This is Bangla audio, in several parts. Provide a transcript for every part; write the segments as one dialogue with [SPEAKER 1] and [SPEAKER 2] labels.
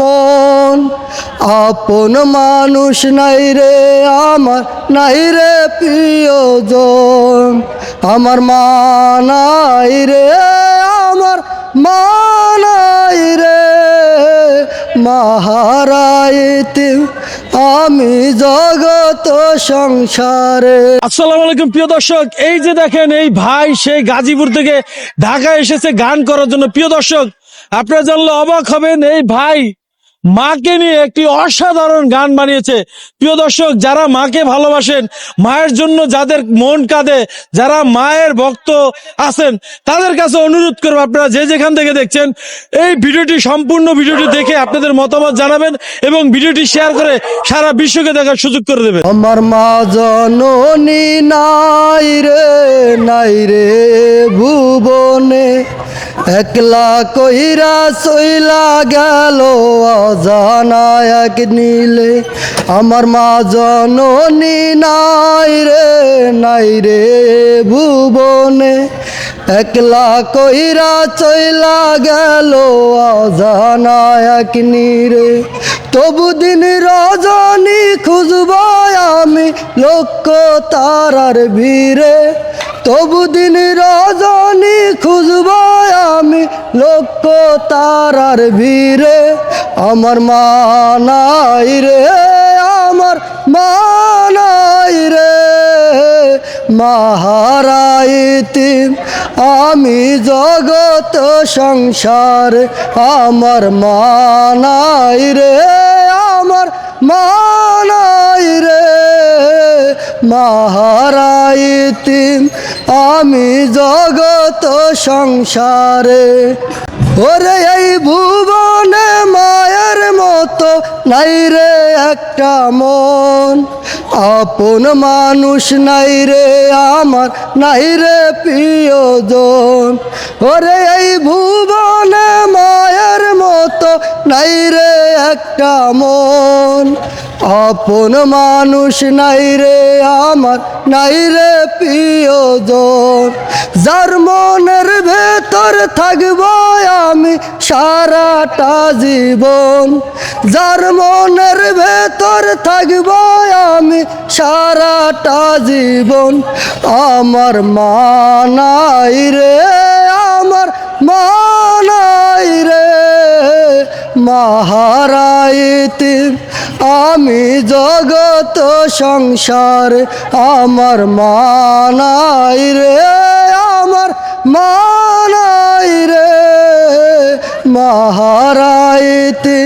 [SPEAKER 1] মন আপন মানুষ নাই রে, আমার নাই রে প্রিয়জন। আমার মা নাই রে, আমার মা নাই রে। মাহারাইতে আমি জগত সংসারে।
[SPEAKER 2] আসসালামু আলাইকুম প্রিয় দর্শক, এই যে দেখেন, এই ভাই সেই গাজীপুর থেকে ঢাকা এসেছে গান করার জন্য। প্রিয় দর্শক, আপনারা জানলে অবাক হবেন, এই ভাই মাকে নিয়ে একটি অসাধারণ গান বানিয়েছে। প্রিয় দর্শক, যারা মাকে ভালোবাসেন, মায়ের জন্য যাদের মন কাঁদে, যারা মায়ের ভক্ত আছেন, তাদের কাছে অনুরোধ করব আপনারা যে যেখান থেকে দেখছেন, এই ভিডিওটি সম্পূর্ণ ভিডিওটি দেখে আপনাদের মতামত জানাবেন এবং ভিডিওটি শেয়ার করে সারা বিশ্বকে দেখার সুযোগ করে দেবেন।
[SPEAKER 1] আমার মা জননী নাই রে নাই রে ভুবনে। একলা কইরা সইলা গেল অজানা এক নীলে। আমার মা জননী নাই রে নাই রে ভুবনে। একলা কইরা চইলা গেল অজানা এক নীরে তবু দিন রজনী খুঁজব আমি লক্ষ্য তারার ভিড়ে। তবু দিন রজনী খুঁজব আমি লক্ষ্য তারার ভিড়ে আমার মানাই রে, আমার মা নাই রে। মাহারাইতি, আমি জগত সংসার আমার মানাই রে, আমার মানাই রে। মাহারাইতি আমি জগত সংসারে, ওরে এই ভুবনে মায়ের মতো নাই রে একটা মন। আপন মানুষ নাই রে, আমার নাই রে প্রিয়জন। ওরে এই ভুবনে মায়ের মতো নাই রে একটা মন। আপন মানুষ নাই রে আমার, নাই রে প্রিয়জন। যার মনের ভেতর থাকব আমি সারাটা জীবন। যার মনের ভেতর থাকব আমি সারাটা জীবন। আমার মা নাই রে, আমার মা নাই রে। মাহারাইতে আমি জগত সংসার, আমার মানাই রে, আমার মানাই রে। মাহারাইতে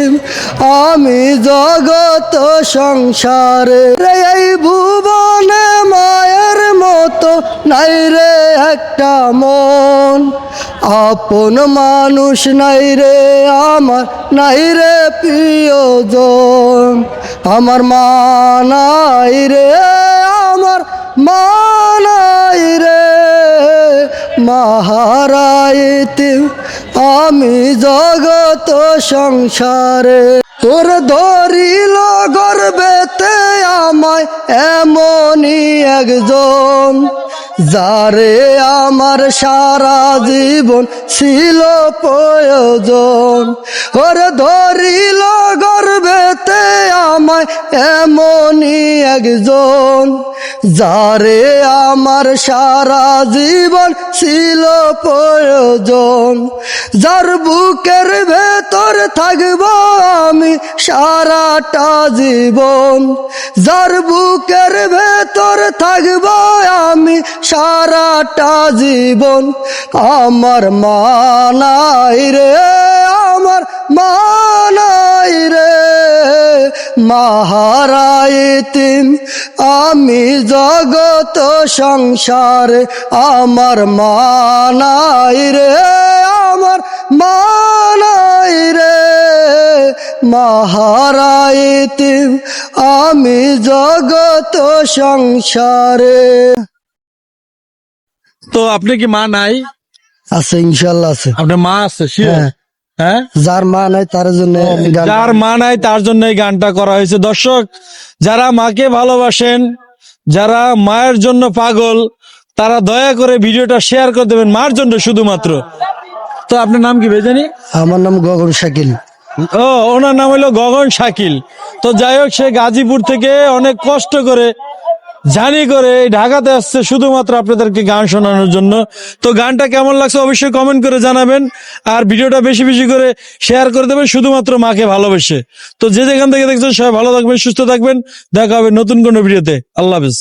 [SPEAKER 1] আমি জগত সংসারে। রে, এই ভুবনে মায়ের মতো নাই রে একটা মন। আপন মানুষ নাই রে, আমার নাই রে প্রিয়জন। আমার মা নাই রে, আমার মা নাই রে। মাহারাইতে, আমি জগত সংসারে। তোর ধরিল গর্বেতে আমায় এমনই একজন। যারে আমার সারা জীবন ছিল প্রয়োজন ওরে ধরিল গর্বেতে আমায় এমনই একজন। যারে আমার সারা জীবন ছিল প্রয়োজন, যার বুকের ভেতর থাকব আমি সারাটা জীবন, যার বুকের ভেতর থাকব আমি সারাটা জীবন। আমার মানাই রে, আমার মানাই রে। মাহারাইতিম আমি জগত সংসার আমার মানাই রে আমার মানাই রে। মাহারাইতিম আমি জগত সংসারে।
[SPEAKER 2] তো আপনি কি মা নাই?
[SPEAKER 1] আছে ইনশাল্লাহ আছে।
[SPEAKER 2] আপনার মা আছে
[SPEAKER 1] হ্যাঁ।
[SPEAKER 2] হ্যাঁ?
[SPEAKER 1] যার মা নাই তার জন্য
[SPEAKER 2] যার মা নাই তার জন্য এই গানটা করা হয়েছে। দর্শক যারা মাকে ভালোবাসেন যারা মায়ের জন্য পাগল তারা দয়া করে ভিডিওটা শেয়ার করে দেবেন মার জন্য শুধুমাত্র। তো আপনার নাম কি ভাই জানি?
[SPEAKER 1] আমার নাম গগন শাকিল।
[SPEAKER 2] ও ওনার নাম হলো গগন শাকিল। তো যাই হোক সে গাজীপুর থেকে অনেক কষ্ট করে জানি করে ঢাকাতে আসছে শুধুমাত্র আপনাদেরকে গান শোনানোর জন্য। তো গানটা কেমন লাগছে অবশ্যই কমেন্ট করে জানাবেন। আর ভিডিওটা বেশি বেশি করে শেয়ার করে দেবেন, শুধুমাত্র মাকে ভালোবেসে। তো যে যেখান থেকে দেখছেন, সবাই ভালো থাকবেন, সুস্থ থাকবেন। দেখা হবে নতুন কোনো ভিডিওতে। আল্লাহ হাফিজ।